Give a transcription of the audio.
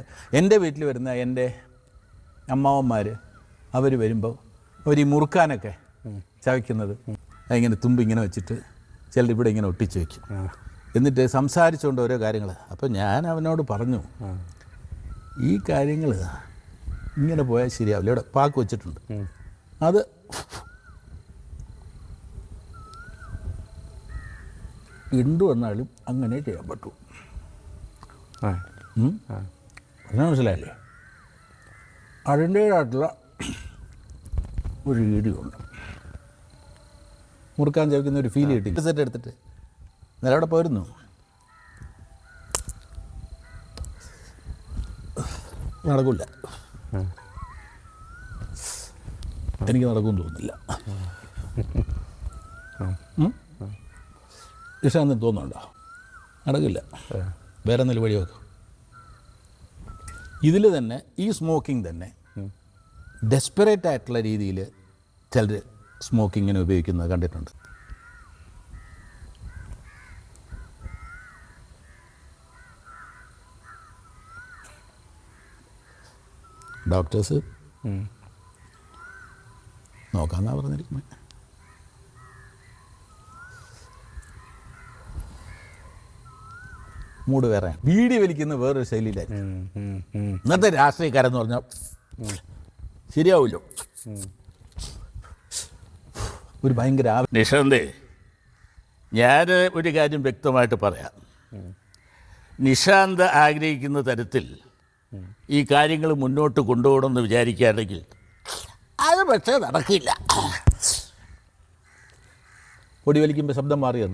കാര്യങ്ങൾ. എന്റെ വീട്ടിൽ വരുന്ന എന്റെ അമ്മാവന്മാർ അവർ വരുമ്പോൾ അവർ ഈ മുറുക്കാനൊക്കെ ചവയ്ക്കുന്നത് ഇങ്ങനെ തുമ്പ് ഇങ്ങനെ വെച്ചിട്ട് ചിലർ ഇവിടെ ഇങ്ങനെ ഒട്ടിച്ച് വയ്ക്കും എന്നിട്ട് സംസാരിച്ചുകൊണ്ട് ഓരോ കാര്യങ്ങൾ അപ്പോൾ ഞാൻ അവനോട് പറഞ്ഞു ഈ കാര്യങ്ങൾ ഇങ്ങനെ പോയാൽ ശരിയാവില്ല. ഇവിടെ പാക്ക് വെച്ചിട്ടുണ്ട്. അത് എന്തു വന്നാലും അങ്ങനെ ചെയ്യാൻ പറ്റൂ. പറഞ്ഞാൽ മനസ്സിലായില്ലേ? അതിന്റേതായിട്ടുള്ള ഒരു വീഡിയോ ഉണ്ട്. മുറുക്കാൻ ചോദിക്കുന്ന ഒരു ഫീൽ കിട്ടി. സെറ്റ് എടുത്തിട്ട്. ഇന്നലെ അവിടെ പോയിരുന്നു നടക്കില്ല എനിക്ക് നടക്കുമെന്ന് തോന്നുന്നില്ല? ഇഷാന്ന് തോന്നുന്നുണ്ടോ? നടക്കില്ല. വേറെ എന്തെങ്കിലും വഴി വെക്കും ഇതിൽ തന്നെ ഈ സ്മോക്കിംഗ് തന്നെ ഡെസ്പെറേറ്റ് ആയിട്ടുള്ള രീതിയിൽ ചിലർ സ്മോക്കിങ്ങിന് ഉപയോഗിക്കുന്നത് കണ്ടിട്ടുണ്ട്. ഡോക്ടേഴ്സ് നോക്കാന്നാ പറഞ്ഞിരിക്കുന്നത് മൂഡ് വേറെ. വീടി വലിക്കുന്ന വേറൊരു ശൈലിയിലായിരുന്നു. ഇന്നത്തെ രാഷ്ട്രീയക്കാരെന്ന് പറഞ്ഞാൽ ശരിയാവില്ലോ ഒരു ഭയങ്കര നിഷാന്തേ ഞാൻ ഒരു കാര്യം വ്യക്തമായിട്ട് പറയാം. നിഷാന്ത് ആഗ്രഹിക്കുന്ന തരത്തിൽ ഈ കാര്യങ്ങൾ മുന്നോട്ട് കൊണ്ടുപോകണമെന്ന് വിചാരിക്കുകയാണെങ്കിൽ അത് പക്ഷേ നടക്കില്ല. പൊടി വലിക്കുമ്പോൾ ശബ്ദം മാറിയെന്നോ